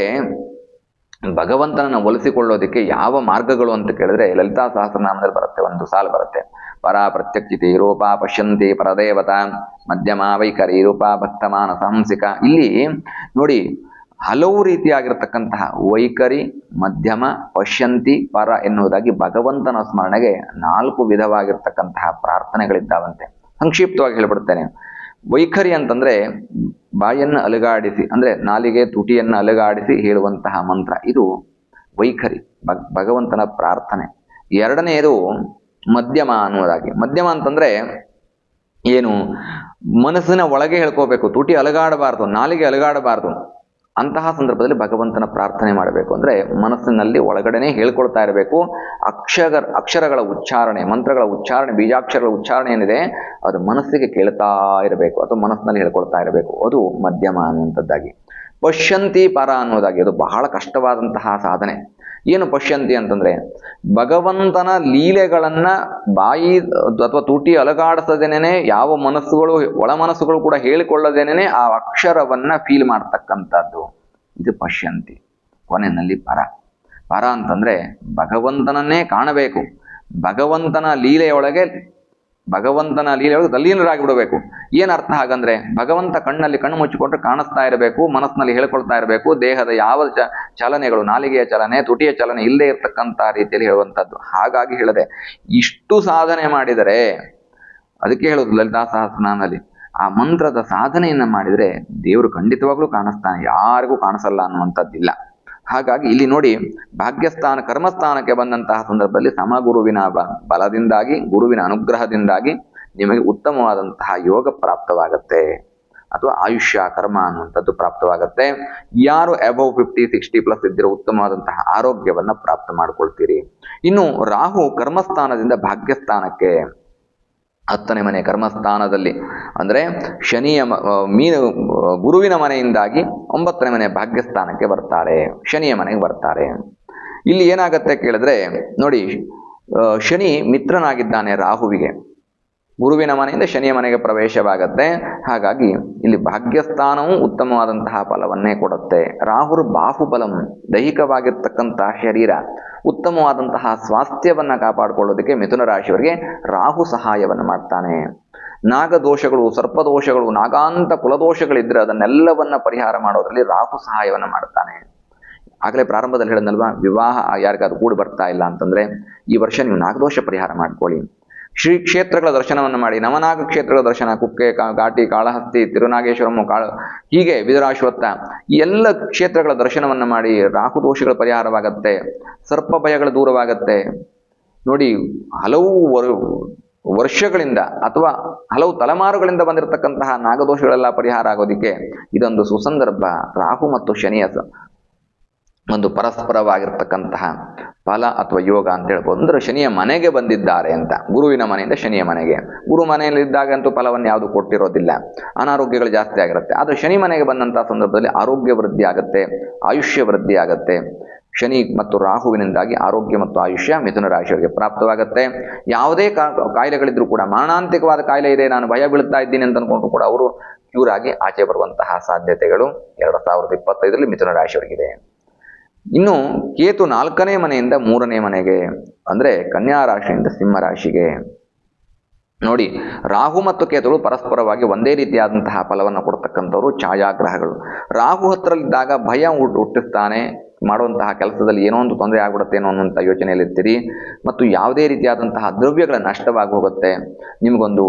ಭಗವಂತನನ್ನು ಒಲಿಸಿಕೊಳ್ಳೋದಕ್ಕೆ ಯಾವ ಮಾರ್ಗಗಳು ಅಂತ ಕೇಳಿದ್ರೆ ಲಲಿತಾ ಸಹಸ್ರನಾಮದಲ್ಲಿ ಬರುತ್ತೆ, ಒಂದು ಸಾಲು ಬರುತ್ತೆ. ಪರ ಪ್ರತ್ಯಕ್ಷಿತಿ ರೂಪ ಪಶ್ಯಂತಿ ಪರದೇವತ, ಮಧ್ಯಮ ವೈಖರಿ ರೂಪ ಭಕ್ತಮಾನ ಸಾಂಸಿಕ. ಇಲ್ಲಿ ನೋಡಿ, ಹಲವು ರೀತಿಯಾಗಿರ್ತಕ್ಕಂತಹ ವೈಖರಿ, ಮಧ್ಯಮ, ಪಶ್ಯಂತಿ, ಪರ ಎನ್ನುವುದಾಗಿ ಭಗವಂತನ ಸ್ಮರಣೆಗೆ ನಾಲ್ಕು ವಿಧವಾಗಿರ್ತಕ್ಕಂತಹ ಪ್ರಾರ್ಥನೆಗಳಿದ್ದಾವಂತೆ. ಸಂಕ್ಷಿಪ್ತವಾಗಿ ಹೇಳ್ಬಿಡ್ತೇನೆ. ವೈಖರಿ ಅಂತಂದ್ರೆ ಬಾಯನ್ನು ಅಲುಗಾಡಿಸಿ, ಅಂದರೆ ನಾಲಿಗೆ ತುಟಿಯನ್ನು ಅಲುಗಾಡಿಸಿ ಹೇಳುವಂತಹ ಮಂತ್ರ. ಇದು ವೈಖರಿ, ಭಗ್, ಭಗವಂತನ ಪ್ರಾರ್ಥನೆ. ಎರಡನೆಯದು ಮಧ್ಯಮ ಅನ್ನುವುದಾಗಿ. ಮಧ್ಯಮ ಅಂತಂದರೆ ಏನು, ಮನಸ್ಸಿನ ಒಳಗೆ ಹೇಳ್ಕೋಬೇಕು. ತುಟಿ ಅಲುಗಾಡಬಾರ್ದು, ನಾಲಿಗೆ ಅಲುಗಾಡಬಾರ್ದು. ಅಂತಹ ಸಂದರ್ಭದಲ್ಲಿ ಭಗವಂತನ ಪ್ರಾರ್ಥನೆ ಮಾಡಬೇಕು ಅಂದರೆ ಮನಸ್ಸಿನಲ್ಲಿ ಒಳಗಡೆನೆ ಹೇಳ್ಕೊಳ್ತಾ ಇರಬೇಕು. ಅಕ್ಷರ, ಅಕ್ಷರಗಳ ಉಚ್ಚಾರಣೆ, ಮಂತ್ರಗಳ ಉಚ್ಚಾರಣೆ, ಬೀಜಾಕ್ಷರಗಳ ಉಚ್ಚಾರಣೆ ಏನಿದೆ, ಅದು ಮನಸ್ಸಿಗೆ ಕೇಳ್ತಾ ಇರಬೇಕು, ಅಥವಾ ಮನಸ್ಸಿನಲ್ಲಿ ಹೇಳ್ಕೊಳ್ತಾ ಇರಬೇಕು. ಅದು ಮಧ್ಯಮ ಅನ್ನುವಂಥದ್ದಾಗಿ. ಪಶ್ಯಂತಿ ಪರ ಅನ್ನೋದಾಗಿ ಅದು ಬಹಳ ಕಷ್ಟವಾದಂತಹ ಸಾಧನೆ. ಏನು ಪಶ್ಯಂತಿ ಅಂತಂದ್ರೆ, ಭಗವಂತನ ಲೀಲೆಗಳನ್ನ ಬಾಯಿ ಅಥವಾ ತುಟಿ ಅಲಗಾಡಿಸದೇನೆ ಯಾವ ಮನಸ್ಸುಗಳು, ಒಳ ಮನಸ್ಸುಗಳು ಕೂಡ ಹೇಳಿಕೊಳ್ಳದೇನೆ ಆ ಅಕ್ಷರವನ್ನ ಫೀಲ್ ಮಾಡ್ತಕ್ಕಂಥದ್ದು. ಇದು ಪಶ್ಯಂತಿ. ಕೊನೆಯಲ್ಲಿ ಪರ. ಪರ ಅಂತಂದ್ರೆ ಭಗವಂತನನ್ನೇ ಕಾಣಬೇಕು. ಭಗವಂತನ ಲೀಲೆಯೊಳಗೆ ಭಗವಂತನ ಲೀಲೆಯೊಳಗೆ ತಲ್ಲೀನರಾಗಿಬಿಡಬೇಕು ಏನು ಅರ್ಥ ಹಾಗಂದ್ರೆ, ಭಗವಂತ ಕಣ್ಣಲ್ಲಿ ಕಣ್ಣು ಮುಚ್ಚಿಕೊಂಡ್ರೆ ಕಾಣಿಸ್ತಾ ಇರಬೇಕು, ಮನಸ್ಸಿನಲ್ಲಿ ಹೇಳ್ಕೊಳ್ತಾ ಇರಬೇಕು, ದೇಹದ ಯಾವ ಚಲನೆಗಳು, ನಾಲಿಗೆಯ ಚಲನೆ, ತುಟಿಯ ಚಲನೆ ಇಲ್ಲದೆ ಇರತಕ್ಕಂಥ ರೀತಿಯಲ್ಲಿ ಹೇಳುವಂಥದ್ದು. ಹಾಗಾಗಿ ಹೇಳದೆ, ಇಷ್ಟು ಸಾಧನೆ ಮಾಡಿದರೆ, ಅದಕ್ಕೆ ಹೇಳೋದು ಲಲಿತಾ ಸಹಸ್ರನಾಮದಲ್ಲಿ, ಆ ಮಂತ್ರದ ಸಾಧನೆಯನ್ನು ಮಾಡಿದರೆ ದೇವರು ಖಂಡಿತವಾಗ್ಲೂ ಕಾಣಿಸ್ತಾನೆ, ಯಾರಿಗೂ ಕಾಣಿಸಲ್ಲ ಅನ್ನುವಂಥದ್ದಿಲ್ಲ. ಹಾಗಾಗಿ ಇಲ್ಲಿ ನೋಡಿ, ಭಾಗ್ಯಸ್ಥಾನ, ಕರ್ಮಸ್ಥಾನಕ್ಕೆ ಬಂದಂತಹ ಸಂದರ್ಭದಲ್ಲಿ ಸಮಗುರುವಿನ ಬಲದಿಂದಾಗಿ, ಗುರುವಿನ ಅನುಗ್ರಹದಿಂದಾಗಿ ನಿಮಗೆ ಉತ್ತಮವಾದಂತಹ ಯೋಗ ಪ್ರಾಪ್ತವಾಗತ್ತೆ. ಅಥವಾ ಆಯುಷ್ಯ, ಕರ್ಮ ಅನ್ನುವಂಥದ್ದು ಪ್ರಾಪ್ತವಾಗುತ್ತೆ. ಯಾರು ಅಬೌವ್ ಫಿಫ್ಟಿ ಸಿಕ್ಸ್ಟಿ ಪ್ಲಸ್ ಇದ್ದಿರೋ ಉತ್ತಮವಾದಂತಹ ಆರೋಗ್ಯವನ್ನು ಪ್ರಾಪ್ತ ಮಾಡ್ಕೊಳ್ತೀರಿ. ಇನ್ನು ರಾಹು ಕರ್ಮಸ್ಥಾನದಿಂದ ಭಾಗ್ಯಸ್ಥಾನಕ್ಕೆ ಹತ್ತನೇ ಮನೆ ಕರ್ಮಸ್ಥಾನದಲ್ಲಿ. ಅಂದರೆ ಶನಿಯ ಮೀನು ಗುರುವಿನ ಮನೆಯಿಂದಾಗಿ ಒಂಬತ್ತನೇ ಮನೆ ಭಾಗ್ಯಸ್ಥಾನಕ್ಕೆ ಬರ್ತಾರೆ. ಶನಿಯ ಮನೆಗೆ ಬರ್ತಾರೆ. ಇಲ್ಲಿ ಏನಾಗತ್ತೆ ಕೇಳಿದ್ರೆ ನೋಡಿ ಶನಿ ಮಿತ್ರನಾಗಿದ್ದಾನೆ ರಾಹುವಿಗೆ. ಗುರುವಿನ ಮನೆಯಿಂದ ಶನಿಯ ಮನೆಗೆ ಪ್ರವೇಶವಾಗತ್ತೆ. ಹಾಗಾಗಿ ಇಲ್ಲಿ ಭಾಗ್ಯಸ್ಥಾನವು ಉತ್ತಮವಾದಂತಹ ಫಲವನ್ನೇ ಕೊಡುತ್ತೆ. ರಾಹುರು ಬಾಹುಬಲಂ ದೈಹಿಕವಾಗಿರ್ತಕ್ಕಂತಹ ಶರೀರ, ಉತ್ತಮವಾದಂತಹ ಸ್ವಾಸ್ಥ್ಯವನ್ನು ಕಾಪಾಡಿಕೊಳ್ಳೋದಕ್ಕೆ ಮಿಥುನ ರಾಶಿಯವರಿಗೆ ರಾಹು ಸಹಾಯವನ್ನು ಮಾಡ್ತಾನೆ. ನಾಗದೋಷಗಳು ಸರ್ಪದೋಷಗಳು ನಾಗಾಂತ ಕುಲದೋಷಗಳಿದ್ರೆ ಅದನ್ನೆಲ್ಲವನ್ನ ಪರಿಹಾರ ಮಾಡೋದ್ರಲ್ಲಿ ರಾಹು ಸಹಾಯವನ್ನು ಮಾಡ್ತಾನೆ. ಆಗಲೇ ಪ್ರಾರಂಭದಲ್ಲಿ ಹೇಳಿದ್ನಲ್ವಾ, ವಿವಾಹ ಯಾರಿಗಾದ್ರೂ ಕೂಡಿ ಬರ್ತಾ ಇಲ್ಲ ಅಂತಂದ್ರೆ ಈ ವರ್ಷ ನೀವು ನಾಗದೋಷ ಪರಿಹಾರ ಮಾಡ್ಕೊಳ್ಳಿ. ಶ್ರೀ ಕ್ಷೇತ್ರಗಳ ದರ್ಶನವನ್ನು ಮಾಡಿ, ನವನಾಗ ಕ್ಷೇತ್ರಗಳ ದರ್ಶನ, ಕುಕ್ಕೆ ಘಾಟಿ, ಕಾಳಹಸ್ತಿ, ತಿರುನಾಗೇಶ್ವರಂ, ಕಾಳ, ಹೀಗೆ ವಿದುರಾಶ್ವತ್ಥ ಈ ಎಲ್ಲ ಕ್ಷೇತ್ರಗಳ ದರ್ಶನವನ್ನು ಮಾಡಿ ರಾಹು ದೋಷಗಳ ಪರಿಹಾರವಾಗತ್ತೆ, ಸರ್ಪ ಭಯಗಳು ದೂರವಾಗತ್ತೆ. ನೋಡಿ, ಹಲವು ವರ್- ವರ್ಷಗಳಿಂದ ಅಥವಾ ಹಲವು ತಲೆಮಾರುಗಳಿಂದ ಬಂದಿರತಕ್ಕಂತಹ ನಾಗದೋಷಗಳೆಲ್ಲ ಪರಿಹಾರ ಆಗೋದಿಕ್ಕೆ ಇದೊಂದು ಸುಸಂದರ್ಭ, ರಾಹು ಮತ್ತು ಶನಿಯ ಒಂದು ಪರಸ್ಪರವಾಗಿರ್ತಕ್ಕಂತಹ ಫಲ ಅಥವಾ ಯೋಗ ಅಂತ ಹೇಳ್ಬೋದು. ಅಂದ್ರೆ ಶನಿಯ ಮನೆಗೆ ಬಂದಿದ್ದಾರೆ ಅಂತ. ಗುರುವಿನ ಮನೆಯಿಂದ ಶನಿಯ ಮನೆಗೆ. ಗುರು ಮನೆಯಲ್ಲಿದ್ದಾಗಂತೂ ಫಲವನ್ನು ಯಾವುದು ಕೊಟ್ಟಿರೋದಿಲ್ಲ. ಅನಾರೋಗ್ಯಗಳು ಜಾಸ್ತಿ ಆಗಿರುತ್ತೆ. ಆದರೆ ಶನಿ ಮನೆಗೆ ಬಂದಂತಹ ಸಂದರ್ಭದಲ್ಲಿ ಆರೋಗ್ಯ ವೃದ್ಧಿ ಆಗುತ್ತೆ, ಆಯುಷ್ಯ ವೃದ್ಧಿ ಆಗುತ್ತೆ. ಶನಿ ಮತ್ತು ರಾಹುವಿನಿಂದಾಗಿ ಆರೋಗ್ಯ ಮತ್ತು ಆಯುಷ್ಯ ಮಿಥುನ ರಾಶಿಯವರಿಗೆ ಪ್ರಾಪ್ತವಾಗುತ್ತೆ. ಯಾವುದೇ ಕಾಯಿಲೆಗಳಿದ್ರು ಕೂಡ, ಮಾರಣಾಂತಿಕವಾದ ಕಾಯಿಲೆ ಇದೆ, ನಾನು ಭಯ ಬೀಳ್ತಾ ಇದ್ದೀನಿ ಅಂತ ಅನ್ಕೊಂಡ್ರೂ ಕೂಡ ಅವರು ಇವರಾಗಿ ಆಚೆ ಬರುವಂತಹ ಸಾಧ್ಯತೆಗಳು ಎರಡು ಸಾವಿರದ ಇಪ್ಪತ್ತೈದರಲ್ಲಿ ಮಿಥುನ ರಾಶಿಯವರಿಗಿದೆ. ಇನ್ನು ಕೇತು ನಾಲ್ಕನೇ ಮನೆಯಿಂದ ಮೂರನೇ ಮನೆಗೆ, ಅಂದರೆ ಕನ್ಯಾ ರಾಶಿಯಿಂದ ಸಿಂಹ ರಾಶಿಗೆ. ನೋಡಿ, ರಾಹು ಮತ್ತು ಕೇತುಗಳು ಪರಸ್ಪರವಾಗಿ ಒಂದೇ ರೀತಿಯಾದಂತಹ ಫಲವನ್ನು ಕೊಡ್ತಕ್ಕಂಥವ್ರು ಛಾಯಾಗ್ರಹಗಳು. ರಾಹು ಹತ್ತಿರಲ್ಲಿದ್ದಾಗ ಭಯ ಹುಟ್ಟು ಹುಟ್ಟಿಸ್ತಾನೆ, ಮಾಡುವಂತಹ ಕೆಲಸದಲ್ಲಿ ಏನೋ ಒಂದು ತೊಂದರೆ ಆಗ್ಬಿಡುತ್ತೇನೋ ಅನ್ನುವಂಥ ಯೋಚನೆಯಲ್ಲಿರ್ತೀರಿ. ಮತ್ತು ಯಾವುದೇ ರೀತಿಯಾದಂತಹ ದ್ರವ್ಯಗಳ ನಷ್ಟವಾಗಿ ಹೋಗುತ್ತೆ. ನಿಮಗೊಂದು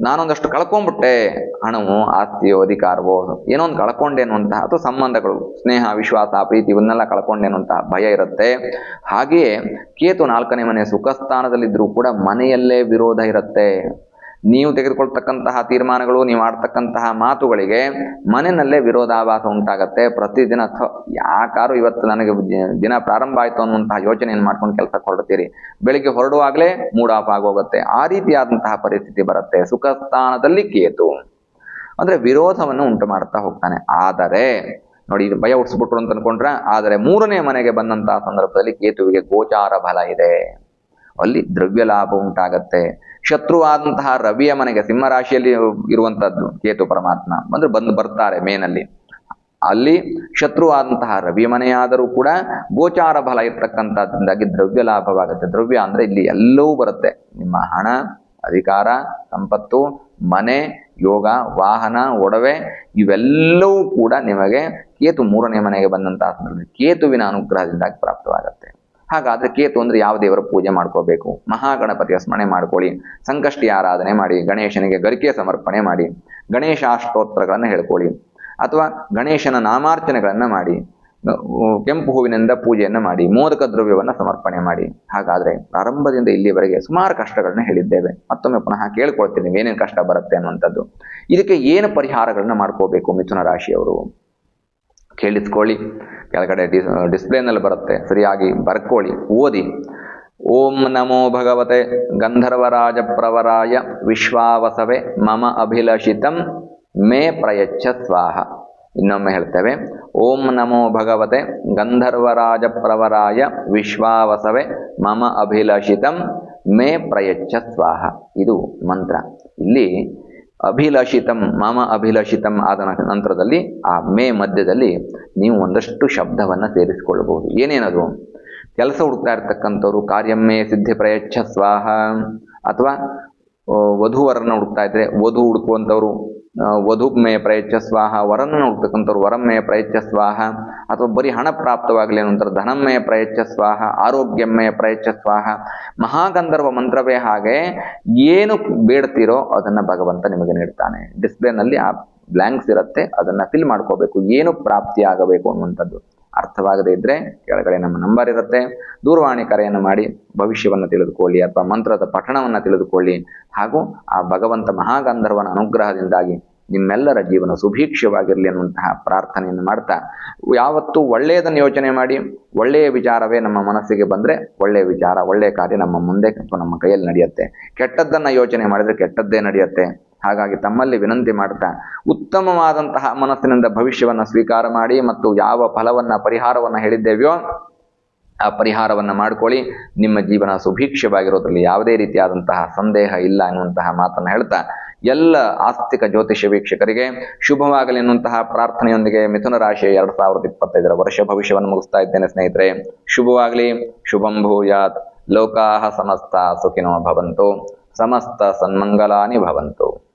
ನಾನೊಂದಷ್ಟು ಕಳ್ಕೊಂಡ್ಬಿಟ್ಟೆ ಹಣವು, ಆಸ್ತಿಯೋ, ಅಧಿಕಾರವೋ ಏನೋ ಒಂದು ಕಳ್ಕೊಂಡೇನು ಅಂತ ಅಥವಾ ಸಂಬಂಧಗಳು, ಸ್ನೇಹ, ವಿಶ್ವಾಸ, ಪ್ರೀತಿ, ಇವನ್ನೆಲ್ಲ ಕಳ್ಕೊಂಡೇನು ಅಂತ ಭಯ ಇರುತ್ತೆ. ಹಾಗೆಯೇ ಕೇತು ನಾಲ್ಕನೇ ಮನೆ ಸುಖ ಸ್ಥಾನದಲ್ಲಿದ್ದರೂ ಕೂಡ ಮನೆಯಲ್ಲೇ ವಿರೋಧ ಇರುತ್ತೆ. ನೀವು ತೆಗೆದುಕೊಳ್ತಕ್ಕಂತಹ ತೀರ್ಮಾನಗಳು, ನೀವು ಆಡ್ತಕ್ಕಂತಹ ಮಾತುಗಳಿಗೆ ಮನೆಯಲ್ಲೇ ವಿರೋಧಾಭಾಸ ಉಂಟಾಗತ್ತೆ. ಪ್ರತಿದಿನ ಥ ಯಾಕಾರು ಇವತ್ತು ನನಗೆ ದಿನ ಪ್ರಾರಂಭ ಆಯಿತು ಅನ್ನುವಂತಹ ಯೋಚನೆಯನ್ನು ಮಾಡ್ಕೊಂಡು ಕೆಲಸ ಹೊರಡ್ತೀರಿ ಬೆಳಿಗ್ಗೆ ಹೊರಡುವಾಗಲೇ ಮೂಡ್ ಆಫ್ ಆಗೋಗುತ್ತೆ. ಆ ರೀತಿಯಾದಂತಹ ಪರಿಸ್ಥಿತಿ ಬರುತ್ತೆ. ಸುಖ ಸ್ಥಾನದಲ್ಲಿ ಕೇತು. ಅಂದ್ರೆ ವಿರೋಧವನ್ನು ಉಂಟು ಮಾಡ್ತಾ ಹೋಗ್ತಾನೆ. ಆದರೆ, ನೋಡಿ ಇದು ಭಯ ಹುಟ್ಟಿಸ್ಬಿಟ್ರು ಅಂತ ಅನ್ಕೊಂಡ್ರೆ? ಆದರೆ ಮೂರನೇ ಮನೆಗೆ ಬಂದಂತಹ ಸಂದರ್ಭದಲ್ಲಿ ಕೇತುವಿಗೆ ಗೋಚಾರ ಬಲ ಇದೆ. ಅಲ್ಲಿ ದ್ರವ್ಯ ಲಾಭ ಉಂಟಾಗತ್ತೆ. ಶತ್ರುವಾದಂತಹ ರವಿಯ ಮನೆಗೆ ಸಿಂಹ ರಾಶಿಯಲ್ಲಿ ಇರುವಂತದ್ದು ಕೇತು ಪರಮಾತ್ಮ ಅಂದ್ರೆ ಬಂದು ಬರ್ತಾರೆ ಮೇನಲ್ಲಿ ಅಲ್ಲಿ. ಶತ್ರುವಾದಂತಹ ರವಿ ಮನೆಯಾದರೂ ಕೂಡ ಗೋಚಾರ ಬಲ ಇರ್ತಕ್ಕಂಥದ್ದಿಂದಾಗಿ ದ್ರವ್ಯ ಲಾಭವಾಗುತ್ತೆ. ದ್ರವ್ಯ ಅಂದ್ರೆ ಇಲ್ಲಿ ಎಲ್ಲವೂ ಬರುತ್ತೆ. ನಿಮ್ಮ ಹಣ, ಅಧಿಕಾರ, ಸಂಪತ್ತು, ಮನೆ, ಯೋಗ, ವಾಹನ, ಒಡವೆ ಇವೆಲ್ಲವೂ ಕೂಡ ನಿಮಗೆ ಕೇತು ಮೂರನೇ ಮನೆಗೆ ಬಂದಂತಹ ಸಂದರ್ಭದಲ್ಲಿ ಕೇತುವಿನ ಅನುಗ್ರಹದಿಂದಾಗಿ ಪ್ರಾಪ್ತವಾಗುತ್ತೆ. ಹಾಗಾದ್ರೆ ಕೇತು ಅಂದ್ರೆ ಯಾವ ದೇವರ ಪೂಜೆ ಮಾಡ್ಕೋಬೇಕು? ಮಹಾಗಣಪತಿಯ ಸ್ಮರಣೆ ಮಾಡ್ಕೊಳ್ಳಿ. ಸಂಕಷ್ಟಿ ಆರಾಧನೆ ಮಾಡಿ. ಗಣೇಶನಿಗೆ ಗರಿಕೆ ಸಮರ್ಪಣೆ ಮಾಡಿ. ಗಣೇಶಾಷ್ಟೋತ್ರಗಳನ್ನು ಹೇಳ್ಕೊಳ್ಳಿ. ಅಥವಾ ಗಣೇಶನ ನಾಮಾರ್ಚನೆಗಳನ್ನು ಮಾಡಿ. ಕೆಂಪು ಹೂವಿನಿಂದ ಪೂಜೆಯನ್ನು ಮಾಡಿ. ಮೋದಕ ದ್ರವ್ಯವನ್ನು ಸಮರ್ಪಣೆ ಮಾಡಿ. ಹಾಗಾದ್ರೆ ಪ್ರಾರಂಭದಿಂದ ಇಲ್ಲಿವರೆಗೆ ಸುಮಾರು ಕಷ್ಟಗಳನ್ನ ಹೇಳಿದ್ದೇವೆ. ಮತ್ತೊಮ್ಮೆ ಪುನಃ ಕೇಳ್ಕೊಳ್ತೀನಿ. ಏನೇನು ಕಷ್ಟ ಬರುತ್ತೆ ಅನ್ನುವಂಥದ್ದು. ಇದಕ್ಕೆ ಏನು ಪರಿಹಾರಗಳನ್ನ ಮಾಡ್ಕೋಬೇಕು ಮಿಥುನ ರಾಶಿಯವರು? ಕೇಳಿಸ್ಕೊಳ್ಳಿ. ಕೆಳಗಡೆ ಡಿಸ್ ಡಿಸ್ಪ್ಲೇನಲ್ಲಿ ಬರುತ್ತೆ. ಸರಿಯಾಗಿ ಬರ್ಕೊಳ್ಳಿ, ಓದಿ. ಓಂ ನಮೋ ಭಗವತೆ ಗಂಧರ್ವರಾಜ ಪ್ರವರಾಯ ವಿಶ್ವಾವಸವೆ ಮಮ ಅಭಿಲಷಿತಂ ಮೇ ಪ್ರಯಚ್ಛ ಸ್ವಾಹ. ಇನ್ನೊಮ್ಮೆ ಹೇಳ್ತೇವೆ. ಓಂ ನಮೋ ಭಗವತೆ ಗಂಧರ್ವರಾಜ ಪ್ರವರಾಯ ವಿಶ್ವಾವಸವೆ ಮಮ ಅಭಿಲಷಿತಂ ಮೇ ಪ್ರಯಚ್ಛ ಸ್ವಾಹ. ಇದು ಮಂತ್ರ. ಇಲ್ಲಿ ಅಭಿಲಷಿತಂ, ಮಾಮ ಅಭಿಲಷಿತಂ ಆದ ನಂತರದಲ್ಲಿ ಆ ಮೇ ಮಧ್ಯದಲ್ಲಿ ನೀವು ಒಂದಷ್ಟು ಶಬ್ದವನ್ನು ಸೇರಿಸಿಕೊಳ್ಳಬಹುದು. ಏನೇನದು? ಕೆಲಸ ಹುಡುಕ್ತಾ ಇರ್ತಕ್ಕಂಥವ್ರು ಕಾರ್ಯಮ್ಮೆ ಸಿದ್ಧಿ ಪ್ರಯಚ್ಛ ಸ್ವಾಹ ಅಥವಾ ವಧುವರನ್ನು ಹುಡುಕ್ತಾ ಇದ್ರೆ ವಧು ಹುಡುಕುವಂಥವ್ರು ಆ, ಪ್ರಯತ್ನ ಸ್ವಾಹ ವರನ್ನು ನೋಡ್ತಕ್ಕಂಥವ್ರು ವರಮ್ಮೇ ಪ್ರಯತ್ನ ಸ್ವಾಹ ಅಥವಾ ಬರೀ ಹಣ ಪ್ರಾಪ್ತವಾಗಲಿ ಅನ್ನೋಂಥರ ಧನಮ್ಮೇ ಪ್ರಯತ್ನ ಸ್ವಾಹ ಆರೋಗ್ಯಮ್ಮೇ ಪ್ರಯತ್ನ ಸ್ವಾಹ ಮಹಾಗಂಧರ್ವ ಮಂತ್ರವೇ ಹಾಗೆ ಏನು ಬೇಡ್ತೀರೋ ಅದನ್ನು ಭಗವಂತ ನಿಮಗೆ ನೀಡ್ತಾನೆ. ಡಿಸ್ಪ್ಲೇನಲ್ಲಿ ಆ ಬ್ಲ್ಯಾಂಕ್ಸ್ ಇರುತ್ತೆ, ಅದನ್ನ ಫಿಲ್ ಮಾಡ್ಕೋಬೇಕು, ಏನು ಪ್ರಾಪ್ತಿ ಆಗಬೇಕು ಅನ್ನುವಂಥದ್ದು ಅರ್ಥವಾಗದೇ ಇದ್ರೆ ಕೆಳಗಡೆ ನಮ್ಮ ನಂಬರ್ ಇರುತ್ತೆ. ದೂರವಾಣಿ ಕರೆಯನ್ನು ಮಾಡಿ, ಭವಿಷ್ಯವನ್ನು ತಿಳಿದುಕೊಳ್ಳಿ ಅಥವಾ ಮಂತ್ರದ ಪಠಣವನ್ನು ತಿಳಿದುಕೊಳ್ಳಿ. ಹಾಗೂ ಆ ಭಗವಂತ ಮಹಾಗಂಧರ್ವನ ಅನುಗ್ರಹದಿಂದಾಗಿ ನಿಮ್ಮೆಲ್ಲರ ಜೀವನ ಸುಭೀಕ್ಷವಾಗಿರಲಿ ಅನ್ನುವಂತಹ ಪ್ರಾರ್ಥನೆಯನ್ನು ಮಾಡ್ತಾ, ಯಾವತ್ತೂ ಒಳ್ಳೆಯದನ್ನು ಯೋಚನೆ ಮಾಡಿ, ಒಳ್ಳೆಯ ವಿಚಾರವೇ ನಮ್ಮ ಮನಸ್ಸಿಗೆ ಬಂದರೆ ಒಳ್ಳೆಯ ವಿಚಾರ, ಒಳ್ಳೆಯ ಕಾರ್ಯ ನಮ್ಮ ಮುಂದೆ ಅಥವಾ ನಮ್ಮ ಕೈಯಲ್ಲಿ ನಡೆಯುತ್ತೆ. ಕೆಟ್ಟದ್ದನ್ನು ಯೋಚನೆ ಮಾಡಿದರೆ ಕೆಟ್ಟದ್ದೇ ನಡೆಯುತ್ತೆ. ಹಾಗಾಗಿ ತಮ್ಮಲ್ಲಿ ವಿನಂತಿ ಮಾಡ್ತಾ ಉತ್ತಮವಾದಂತಹ ಮನಸ್ಸಿನಿಂದ ಭವಿಷ್ಯವನ್ನು ಸ್ವೀಕಾರ ಮಾಡಿ ಮತ್ತು ಯಾವ ಫಲವನ್ನು, ಪರಿಹಾರವನ್ನು ಹೇಳಿದ್ದೇವೆಯೋ ಆ ಪರಿಹಾರವನ್ನು ಮಾಡ್ಕೊಳ್ಳಿ. ನಿಮ್ಮ ಜೀವನ ಸುಭೀಕ್ಷವಾಗಿರೋದ್ರಲ್ಲಿ ಯಾವುದೇ ರೀತಿಯಾದಂತಹ ಸಂದೇಹ ಇಲ್ಲ ಎನ್ನುವಂತಹ ಮಾತನ್ನು ಹೇಳ್ತಾ ಎಲ್ಲ ಆಸ್ತಿಕ ಜ್ಯೋತಿಷ್ಯ ವೀಕ್ಷಕರಿಗೆ ಶುಭವಾಗಲಿ ಎನ್ನುವಂತಹ ಪ್ರಾರ್ಥನೆಯೊಂದಿಗೆ ಮಿಥುನ ರಾಶಿಯ ಎರಡು ಸಾವಿರದ ಇಪ್ಪತ್ತೈದರ ವರ್ಷ ಭವಿಷ್ಯವನ್ನು ಮುಗಿಸ್ತಾ ಇದ್ದೇನೆ ಸ್ನೇಹಿತರೆ. ಶುಭವಾಗಲಿ, ಶುಭಂ ಭೂಯಾತ್, ಲೋಕಾಹ ಸಮಸ್ತ ಸುಖಿನೋ ಭವಂತು, ಸಮಸ್ತ ಸನ್ಮಂಗಲಾನಿ ಭವಂತು.